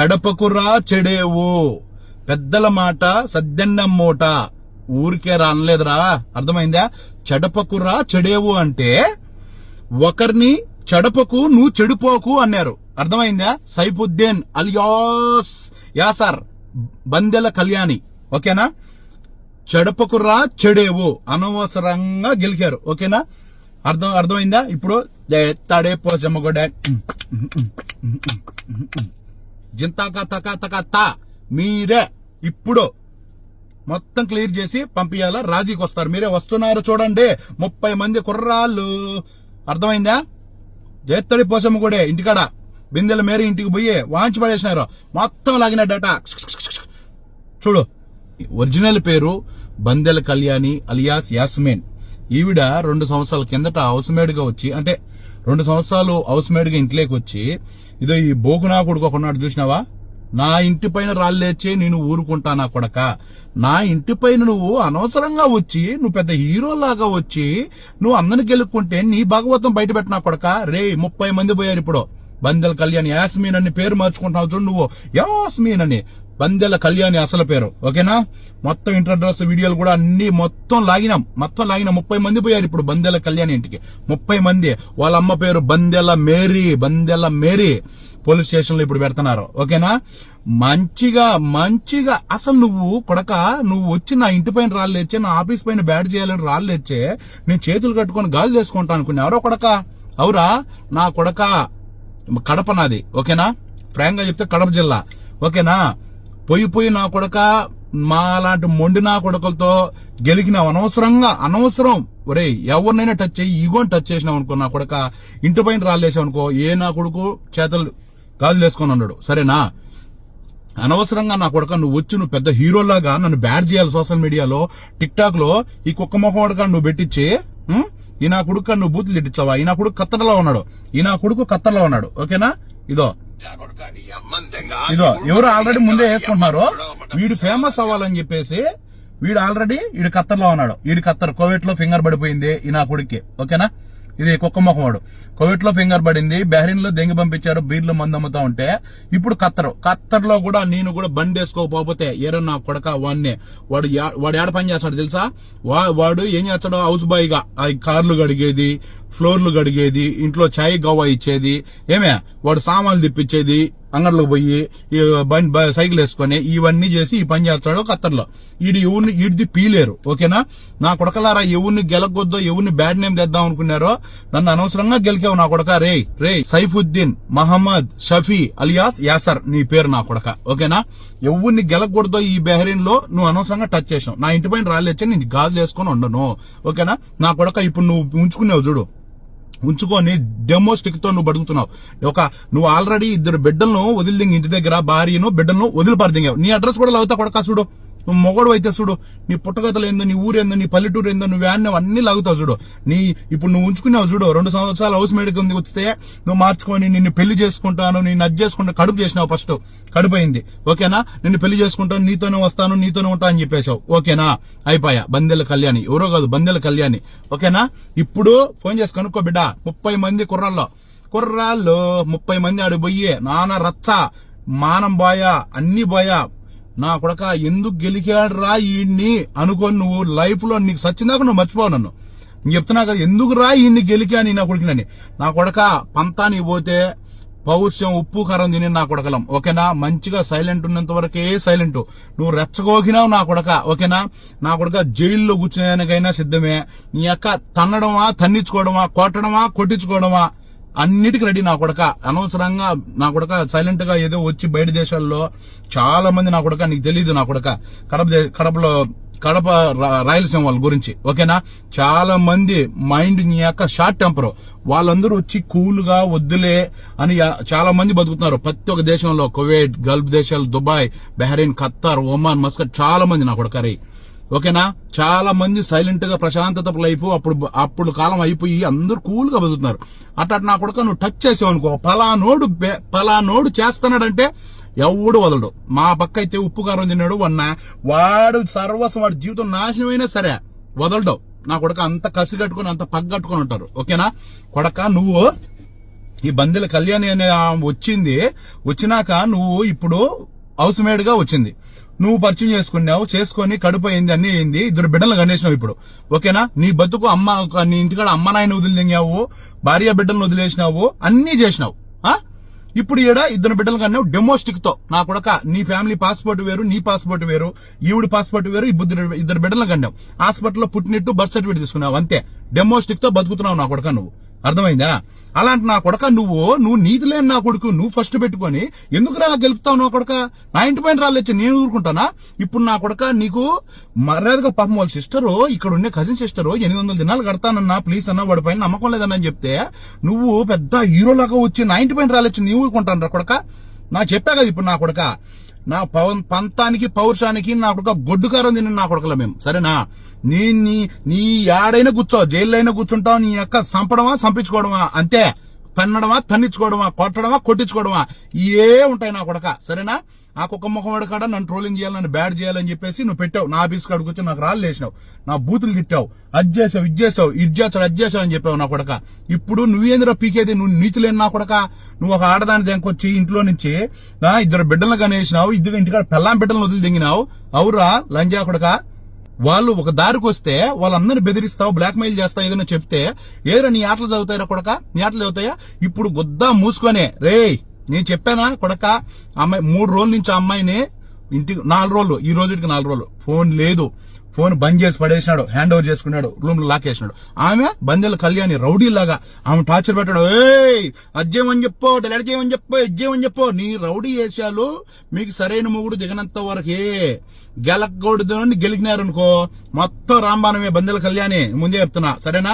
చెడపకురా చెడేవు. పెద్దల మాట సద్దెన్నం మూట. ఊరికే రానలేదురా. అర్థమైందా? చెడపకురా చెడేవు అంటే ఒకరిని చెడపకు నువ్వు చెడిపోకు అన్నారు. అర్థమైందా? సైఫుద్దీన్ అలియాస్ యాసర్ బందెల కళ్యాణి. ఓకేనా? చెడపకురా చెడేవు. అనవసరంగా గెలికారు ఓకేనా? అర్థం అర్థమైందా? ఇప్పుడు తడే పోచమ్మ కూడా జింతాక తక తక తా మీరే. ఇప్పుడు మొత్తం క్లియర్ చేసి పంపించాలా రాజీకి వస్తారు. మీరే వస్తున్నారు చూడండి. ముప్పై మంది కుర్రాళ్ళు. అర్థమైందా? జయత్తడి పోసమ్మ కూడా ఇంటికాడ. బిందెల మేరీ ఇంటికి పోయి వాంచి పడేసినారు. మొత్తం లాగిన డేటా. చూడు. ఒరిజినల్ పేరు బందెల కళ్యాణి అలియాస్ యాస్మిన్. ఈవిడ రెండు సంవత్సరాల కిందట హౌస్ మేడ్గా వచ్చి అంటే రెండు సంవత్సరాలు హౌస్ మేడ్గా ఇంట్లోకి వచ్చి ఇదో ఈ బోకునా కొడుకు ఒకనాడు చూసినావా? నా ఇంటి పైన రాళ్ళేచ్చే నేను ఊరుకుంటానా కొడక. నా ఇంటి పైన నువ్వు అనవసరంగా వచ్చి నువ్వు పెద్ద హీరో లాగా వచ్చి నువ్వు అందరిని గెలుక్కుంటే నీ భాగవతం బయట పెట్టినా కొడక. రే ముప్పై మంది పోయారు ఇప్పుడు. బందెల కళ్యాణ్ యాస్మీన్ అని పేరు మార్చుకుంటున్నావు చూడు నువ్వు. యాస్మీన్ అని. బందెల కళ్యాణి అసలు పేరు. ఓకేనా? మొత్తం ఇంట్రడ్రస్ వీడియోలు కూడా అన్ని మొత్తం లాగినాం. మొత్తం లాగినాం. ముప్పై మంది పోయారు ఇప్పుడు బందెల కళ్యాణి ఇంటికి. ముప్పై మంది. వాళ్ళ అమ్మ పేరు Bandela Mary. Bandela Mary. Police స్టేషన్లో ఇప్పుడు పెడుతున్నారు. ఓకేనా? మంచిగా మంచిగా. అసలు నువ్వు కొడక నువ్వు వచ్చి నా ఇంటి పైన రాళ్ళేచ్చే నా ఆఫీస్ పైన బ్యాట్ చేయాలని రాళ్ళేచ్చే నేను చేతులు కట్టుకొని గాలి చేసుకుంటా అనుకున్నా ఎవరో కొడక? అవురా? నా కొడక. కడప నాది. ఓకేనా? ఫ్రాంక్గా చెప్తే కడప జిల్లా. ఓకేనా? పోయి పోయి నా కొడక మా లాంటి మొండి నా కొడుకులతో గెలికినావు అనవసరంగా అనవసరం. ఒరే ఎవరినైనా టచ్ చేయి ఈగోని టచ్ చేసినావు అనుకో నా కొడక ఇంటి పైన రాళ్ళేసావు అనుకో ఏ నా కొడుకు చేతలు గాజులు వేసుకొని ఉన్నాడు. సరేనా? అనవసరంగా నా కొడక నువ్వు వచ్చి నువ్వు పెద్ద హీరోలాగా నన్ను బ్యాడ్ చేయాలి సోషల్ మీడియాలో టిక్ టాక్లో ఈ కుక్క మొహం వాడక నువ్వు పెట్టించి ఈ నా కొడుకు నువ్వు బూతులు తిట్టించావా? ఈ నా కొడుకు కత్తర్లో ఉన్నాడు. ఈ నా కొడుకు కత్తర్లో ఉన్నాడు. ఓకేనా? ఇదో. ఇదో ఎవరు ఆల్రెడీ ముందే వేసుకుంటున్నారు వీడు ఫేమస్ అవ్వాలని చెప్పేసి వీడు ఆల్రెడీ వీడు కత్తర్లో ఉన్నాడు. వీడి కత్తర్ కోవిడ్లో ఫింగర్ పడిపోయింది ఈ నా కొడుక్కి. ఓకేనా? ఇది కుక్క మొహమాడు కోవిడ్లో ఫింగర్ పడింది. బహ్రీన్లో దెంగి పంపించారు. బీర్లు మందు అమ్ముతా ఉంటే ఇప్పుడు ఖత్తర్ ఖత్తర్లో కూడా నేను కూడా బండి వేసుకోకపోతే ఏరో నా కొడక వాడిని వాడు యా- వాడు ఏడ పని చేస్తాడు తెలుసా? వా- వాడు ఏం చేస్తాడు? హౌస్ బాయ్గా ఆ కార్లు గడిగేది ఫ్లోర్లు గడిగేది ఇంట్లో చాయ్ గవ్వ ఇచ్చేది. ఏమే? వాడు సామాన్లు తిప్పించేది. అంగడిలోకి పోయి ఈ బండి సైకిల్ వేసుకొని ఇవన్నీ చేసి ఈ పని చేస్తాడు ఖత్తర్లో. ఈడు ఎవరిని ఈడిది పీలేరు ఓకేనా? నా కొడకలారా ఎవరిని గెలకొద్దో ఎవరిని బ్యాడ్ నేమ్ తెద్దాం అనుకున్నారో నన్ను అనవసరంగా గెలికావు నా కొడక. రే రే సైఫుద్దీన్ మహమ్మద్ షఫీ అలియాస్ యాసర్ నీ పేరు నా కొడక ఓకేనా? ఎవరిని గెలకూడదో ఈ బెహరీన్లో నువ్వు అనవసరంగా టచ్ చేసావు నా ఇంటి పైన రాలేచ్చా నేను గాజులు వేసుకొని ఉండను ఓకేనా? నా కొడక ఇప్పుడు నువ్వు ఉంచుకున్నావు చూడు. ఉంచుకొని డెమో స్టిక్తో నువ్వు బతుకుతున్నావు. ఒక నువ్వు ఆల్రెడీ ఇద్దరు బిడ్డలను వదిలిదింగి ఇంటి దగ్గర భార్యను బిడ్డలను వదిలిపరదింగావు. నీ అడ్రస్ కూడా లాగుతా కొడక చూడు. నువ్వు మొగడు అయితే చూడు నీ పుట్టగతలు ఏందో నీ ఊరేందో నీ పల్లెటూరు ఏందో నువ్వు వ్యాన్ అన్ని లాగుతావు చూడు. నీ ఇప్పుడు నువ్వు ఉంచుకున్నావు చూడు రెండు సంవత్సరాలు హౌస్ మేడ్ ఉంది వస్తే నువ్వు మార్చుకొని నిన్ను పెళ్ళి చేసుకుంటాను నేను అది చేసుకుంటా కడుపు చేసినావు ఫస్ట్. కడుపు అయింది ఓకేనా? నిన్ను పెళ్ళి చేసుకుంటాను నీతోనే వస్తాను నీతోనే ఉంటా అని చెప్పేశావు. ఓకేనా? అయిపోయా. బందెల కళ్యాణి. ఎవరో కాదు బందెల కళ్యాణి. ఓకేనా? ఇప్పుడు ఫోన్ చేసి కనుక్కో బిడ్డ ముప్పై మంది కుర్రాల్లో కుర్రాళ్ళు ముప్పై మంది ఆడు పోయి. నాన్న రచ్చ మానం బాయా అన్ని బాయా. నా కొడక ఎందుకు గెలికాడు రా ఈయన్ని అనుకొని నువ్వు లైఫ్లో నీకు సచ్చిందాక నువ్వు మర్చిపోవు నన్ను. నేను చెప్తున్నా కదా ఎందుకు రా ఈయన్ని గెలికాని నా కొడుకునని నా కొడక పంతానికి పోతే పౌరుషం ఉప్పు కారం తిని నా కొడకలం. ఓకేనా? మంచిగా సైలెంట్ ఉన్నంత వరకే సైలెంట్ నువ్వు రెచ్చగోకినావు నా కొడక ఓకేనా? నా కొడక జైల్లో కూర్చునేదానికైనా సిద్ధమే. నీ యొక్క తన్నడమా తన్నించుకోవడమా కొట్టడమా కొట్టించుకోవడమా? అన్నిటికి రెడీ నా కొడక. అనవసరంగా నా కొడక సైలెంట్గా ఏదో వచ్చి బయట దేశాల్లో చాలా మంది నా కొడక నీకు తెలియదు నా కొడక. కడప కడపలో కడప రాయలసీమ వాళ్ళ గురించి ఓకేనా? చాలా మంది మైండ్ నీ యొక్క షార్ట్ టెంపర్ వాళ్ళందరూ వచ్చి కూల్గా వద్దులే అని చాలా మంది బతుకుతున్నారు. ప్రతి ఒక్క దేశంలో కువైట్ గల్ఫ్ దేశాలు Dubai Bahrain Qatar Oman Muscat చాలా మంది నా కొడక ఓకేనా? చాలా మంది సైలెంట్గా ప్రశాంతత లైఫ్ అప్పుడు అప్పుడు కాలం అయిపోయి అందరూ కూల్గా బతుకుతున్నారు. అట్లా నా కొడుక నువ్వు టచ్ చేసావు అనుకో పలానోడు పలానోడు చేస్తున్నాడంటే ఎవడు వదలడు. మా పక్క అయితే ఉప్పు కారం తిన్నాడు వన్న వాడు సర్వస్వం వాడి జీవితం నాశనమైనా సరే వదలడు. నా కొడక అంత కసి కట్టుకుని అంత పగ్గట్టుకుని ఉంటారు. ఓకేనా? కొడక నువ్వు ఈ బందెల కళ్యాణి అనే వచ్చింది వచ్చినాక నువ్వు ఇప్పుడు హౌస్ మేడ్గా వచ్చింది. నువ్వు పరిచయం చేసుకున్నావు చేసుకొని కడుపు అయింది అన్ని అయింది ఇద్దరు బిడ్డలు కనేసినావు ఇప్పుడు. ఓకేనా? నీ బతుకు అమ్మ నీ ఇంటికాడ అమ్మ నాయన వదిలింగావు భార్య బిడ్డలను వదిలేసినావు అన్ని చేసినావు. ఆ? ఇప్పుడు ఈడ ఇద్దరు బిడ్డలు కన్నావు డెమోస్టిక్తో. నా కొడక నీ ఫ్యామిలీ పాస్పోర్ట్ వేరు నీ పాస్పోర్ట్ వేరు ఈవిడి పాస్పోర్ట్ వేరు ఇద్దరు ఇద్దరు బిడ్డలు కన్నావు. హాస్పిటల్లో పుట్టినట్టు బర్త్ సర్టిఫికేట్ తీసుకున్నావు అంతే. డెమోస్టిక్తో బతుకుతున్నావు నా కొడక నువ్వు. అర్థమైందా? అలాంటి నా కొడక నువ్వు నువ్వు నీతి లేని నా కొడుకు నువ్వు ఫస్ట్ పెట్టుకొని ఎందుకు రా గెలుపుతావు నా కొడక? నా ఇంటి పైన రాలేచ్చు నేను ఊరుకుంటానా? ఇప్పుడు నా కొడక నీకు మర్యాదగా పాపం వాళ్ళ సిస్టరు ఇక్కడ ఉండే కజిన్ సిస్టరు ఎనిమిది వందల దినాలు కడతానన్నా ప్లీజ్ అన్న వాడి పైన నమ్మకం లేదన్న చెప్తే నువ్వు పెద్ద హీరోలాగా వచ్చి నా ఇంటి పైన రాలేచ్చు నీ ఊరుకుంటాను రా కొడక? నా చెప్పా కదా ఇప్పుడు నా కొడక. నా పవన్ పంతానికి పౌరుషానికి నా కొడుక గొడ్డుకారం తిని నా కొడుకల మేము. సరేనా? నీ నీ నీ యాడైనా కూర్చో జైల్లో అయినా కూర్చుంటావు నీ యొక్క సంపడమా సంపించుకోవడమా అంతే. తన్నడమా తన్నించుకోవడమా కొట్టడమా కొట్టించుకోవడమా? ఏ ఉంటాయి నా కొడక. సరేనా? ఆ కుక్క ముఖం కాడ నన్ను ట్రోలింగ్ చేయాలి నన్ను బ్యాడ్ చేయాలని చెప్పేసి నువ్వు పెట్టావు. నా ఆఫీస్ కాడికి వచ్చి నాకు రాళ్ళు వేసినావు నా బూతులు తిట్టావు. అది చేసావు ఇది చేసావు ఇది చేస్తావు అది చేసావు అని చెప్పావు నా కొడక. ఇప్పుడు నువ్వేంద్ర పీకేది? నువ్వు నీతి లేని నా కొడక. నువ్వు ఒక ఆడదాని దెంకొచ్చి ఇంట్లో నుంచి ఇద్దరు బిడ్డలను కనేసినావు ఇద్దరు ఇంటికాడ పెళ్ళాం బిడ్డలను వదిలి దింగినావు. అవురా లంజా కొడక. వాళ్ళు ఒక దారికి వస్తే వాళ్ళందరిని బెదిరిస్తావు బ్లాక్ మెయిల్ చేస్తావు ఏదైనా చెప్తే ఏదైనా నీ ఆటలు చదువుతాయిరా కొడక? నీ ఆటలు చదువుతాయా? ఇప్పుడు గుద్దా మూసుకొనే రేయ్ నేను చెప్పానా కొడక? అమ్మాయి మూడు రోజుల నుంచి ఆ అమ్మాయిని ఇంటికి నాలుగు రోజులు ఈ రోజుకి నాలుగు రోజులు ఫోన్ లేదు. ఫోన్ బంద్ చేసి పడేసినాడు హ్యాండ్ ఓవర్ చేసుకున్నాడు రూమ్లో లాకేసినాడు ఆమె బందెల కళ్యాణి రౌడీ లాగా ఆమె టార్చర్ పెట్టాడు. ఏయ్ అజ్జేమని చెప్పు డెలెట్ చేయమని చెప్పు ఎజ్జేమని చెప్పు. నీ రౌడీ వేసాలు మీకు సరైన మొగుడు దిగనంత వరకే గెలకూడదు అని మొత్తం రాంబాణమే బందెల కళ్యాణి. ముందే చెప్తున్నా సరేనా?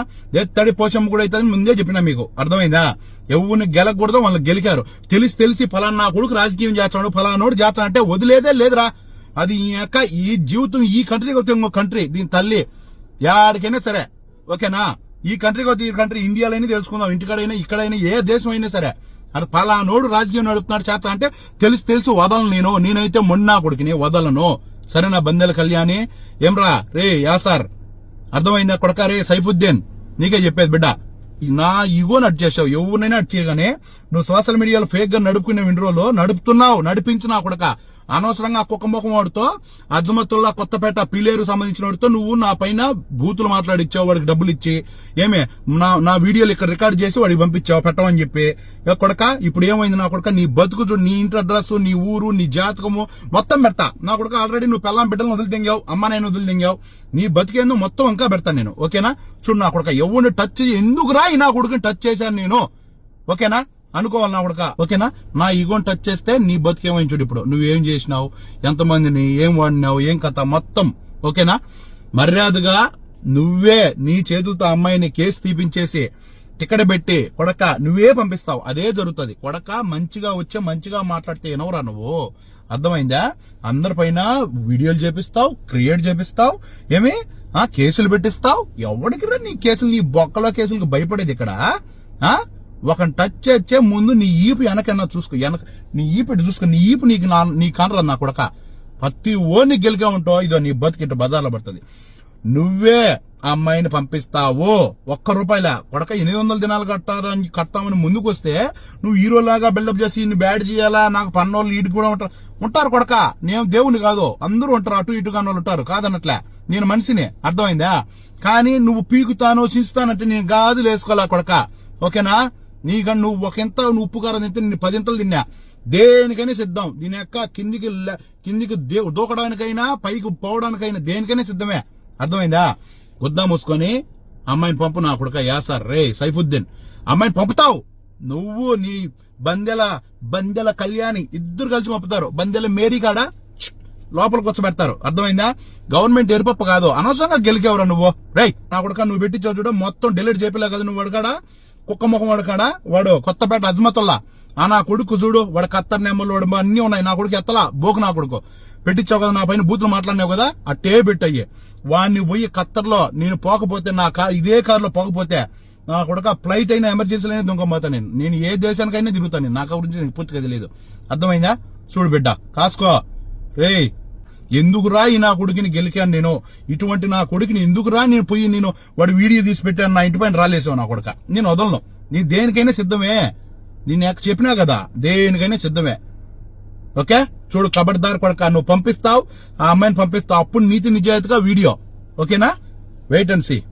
తడి పోచమ్మ కూడా అవుతుంది ముందే చెప్పినా మీకు. అర్థమైందా? ఎవరిని గెలకూడదో వాళ్ళు గెలికారు. తెలిసి తెలిసి ఫలానా కొడుకు రాజకీయం చేస్తాడు ఫలానోడు చేస్తాడు అంటే వదిలేదే లేదురా. అది ఈ యొక్క ఈ జీవితం ఈ కంట్రీకి వస్తే ఇంకో కంట్రీ దీని తల్లి. యాడికైనా సరే ఓకేనా? ఈ కంట్రీకి వస్తే ఈ కంట్రీ ఇండియాలోనే తెలుసుకుందాం. ఇంటికాడైనా ఇక్కడైనా ఏ దేశం అయినా సరే. అది పలానోడు రాజకీయం నడుపుతున్నాడు చేస్తా అంటే తెలిసి తెలిసి వదలను నేను. నేనైతే మొన్నా కొడుకుని వదలను. సరేనా బందెల కళ్యాణి? ఏమ్రా? రే యాసార్. అర్థమైందా కొడక? రే సైఫుద్దీన్. నీకే చెప్పేది బిడ్డ. నా ఇగో నట్ చేసావు ఎవరినైనా నట్ చేయగానే నువ్వు సోషల్ మీడియాలో ఫేక్గా నడుపుకునే విండ్రోలో నడుపుతున్నావు నడిపించు నా కొడక. అనవసరంగా ఆ కుక్క ముఖం వాడితో అజ్మతుల్లా కొత్తపేట పిలేరు సంబంధించిన వాడితో నువ్వు నా పైన బూతులు మాట్లాడిచ్చావు వాడికి డబ్బులు ఇచ్చి. ఏమే నా నా వీడియోలు ఇక్కడ రికార్డ్ చేసి వాడికి పంపించావు పెట్టమని చెప్పి. కొడక ఇప్పుడు ఏమైంది నా కొడక? నీ బతుకు చూడు నీ ఇంటి అడ్రస్ నీ ఊరు నీ జాతకము మొత్తం పెడతా. నా కొడక ఆల్రెడీ నువ్వు పెళ్ళాం బిడ్డలను వదిలి తెంగావు అమ్మ నేను వదిలి నీ బతికేందో మొత్తం ఇంకా పెడతాను నేను ఓకేనా? చూడు నా కొడక ఎవరిని టచ్ ఎందుకురా ఈ నా కొడుకుని టచ్ చేశాను నేను? ఓకేనా? అనుకోవాలి నా ఉడక ఓకేనా? నా ఈగోని టచ్ చేస్తే నీ బతికేమని చూడు ఇప్పుడు. నువ్వేం చేసినావు? ఎంతమందిని ఏం వాడినావు? ఏం కథ? మొత్తం. ఓకేనా? మర్యాదగా నువ్వే నీ చేతులతో అమ్మాయిని కేసు తీపించేసి టికెట్ పెట్టి కొడక నువ్వే పంపిస్తావు. అదే జరుగుతుంది. కొడక మంచిగా వచ్చే మంచిగా మాట్లాడితే ఎనవరా నువ్వు? అర్థమైందా? అందరిపైన వీడియోలు చేపిస్తావు క్రియేట్ చేపిస్తావు. ఏమి? ఆ కేసులు పెట్టిస్తావు? ఎవడికి రా నీ కేసులు? నీ బొక్కలో కేసులకు భయపడేది ఇక్కడ? ఒకని ఒక టచ్ చేచ్చే ముందు నీ ఈపు వెనకన్నా చూసుకో. వెనక నీ ఈపు ఇటు చూసుకో. నీ ఈపు నీకు నా నీ కనరాదు నా కొడక. ప్రతి ఓని గెలిగా ఉంటావు. ఇదో నీ బతికిట బజార్లో పడుతుంది. నువ్వే అమ్మాయిని పంపిస్తావు. ఒక్క రూపాయల. కొడక ఎనిమిది వందల దినాలు కట్టారని కడతామని ముందుకు వస్తే నువ్వు హీరోలాగా బిల్డప్ చేసి ఇన్ని బ్యాడ్ చేయాలా? నాకు పన్నోళ్ళు ఇటు కూడా ఉంటారు ఉంటారు కొడక. నేను దేవుని కాదు. అందరూ ఉంటారు. అటు ఇటు కాని ఉంటారు. కాదన్నట్లే నేను మనిషిని. అర్థమైందా? కానీ నువ్వు పీకుతాను సించుతానంటే నేను గాజులు వేసుకోవాలా కొడక? ఓకేనా? నీకు నువ్వు ఒకంత నువ్వు ఉప్పు కారం తింటే నేను పదింతలు తిన్నా. దేనికైనా సిద్ధం. దీని యొక్క కిందికి కిందికి దూకడానికైనా పైకి పోవడానికైనా దేనికైనా సిద్ధమే. అర్థమైందా? గుద్దా మూసుకొని అమ్మాయిని పంపు నా కొడుక యాసార్. రే సైఫుద్దీన్. అమ్మాయిని పంపుతావు. నువ్వు నీ బందెల బందెల కళ్యాణి ఇద్దరు కలిసి పంపుతారు. బందెల మేరీ కాడ లోపలికి వచ్చి పెడతారు. అర్థమైందా? గవర్నమెంట్ ఎరుపప్ప కాదు. అనవసరంగా గెలికేవరా నువ్వు? రేయ్ నా కొడుక నువ్వు పెట్టి చూడ మొత్తం డెలివరీ చేపిలే కదా నువ్వు అడగాడా కుక్క ముఖం వాడుకాడా వాడు కొత్తపేట అజ్మతుల్లా. ఆ నా కొడుకు చూడు వాడు కత్తర్ నెమ్మలు వాడు అన్ని ఉన్నాయి. నా కొడుకు ఎత్తలా? బోకు నా కొడుకు. పెట్టించావు కదా నా పైన బూతులు మాట్లాడినావు కదా? అట్టే పెట్టయ్యి. వాడిని పోయి కత్తర్లో నేను పోకపోతే నా కార్ ఇదే కారులో పోకపోతే నా కొడుక ఫ్లైట్ అయినా ఎమర్జెన్సీ అయినా దొంగపోతా నేను. నేను ఏ దేశానికైనా తిరుగుతాను నేను. నాకు గురించి నీకు పూర్తిగా తెలియదు. అర్థమైందా? చూడు బిడ్డ కాసుకో. రేయ్ ఎందుకు రా ఈ నా కొడుకుని గెలికాను నేను? ఇటువంటి నా కొడుకుని ఎందుకు రా నేను పోయి నేను వాడు వీడియో తీసి పెట్టాను నా ఇంటి పైన రాలేసావు నా కొడుక. నేను వదలను. నీ దేనికైనా సిద్ధమే. నేను చెప్పినా కదా దేనికైనా సిద్ధమే. ఓకే? చూడు కబడ్దారి కొడుక నువ్వు పంపిస్తావు ఆ అమ్మాయిని పంపిస్తావు. అప్పుడు నీతి నిజాయితీగా వీడియో. ఓకేనా? Wait and see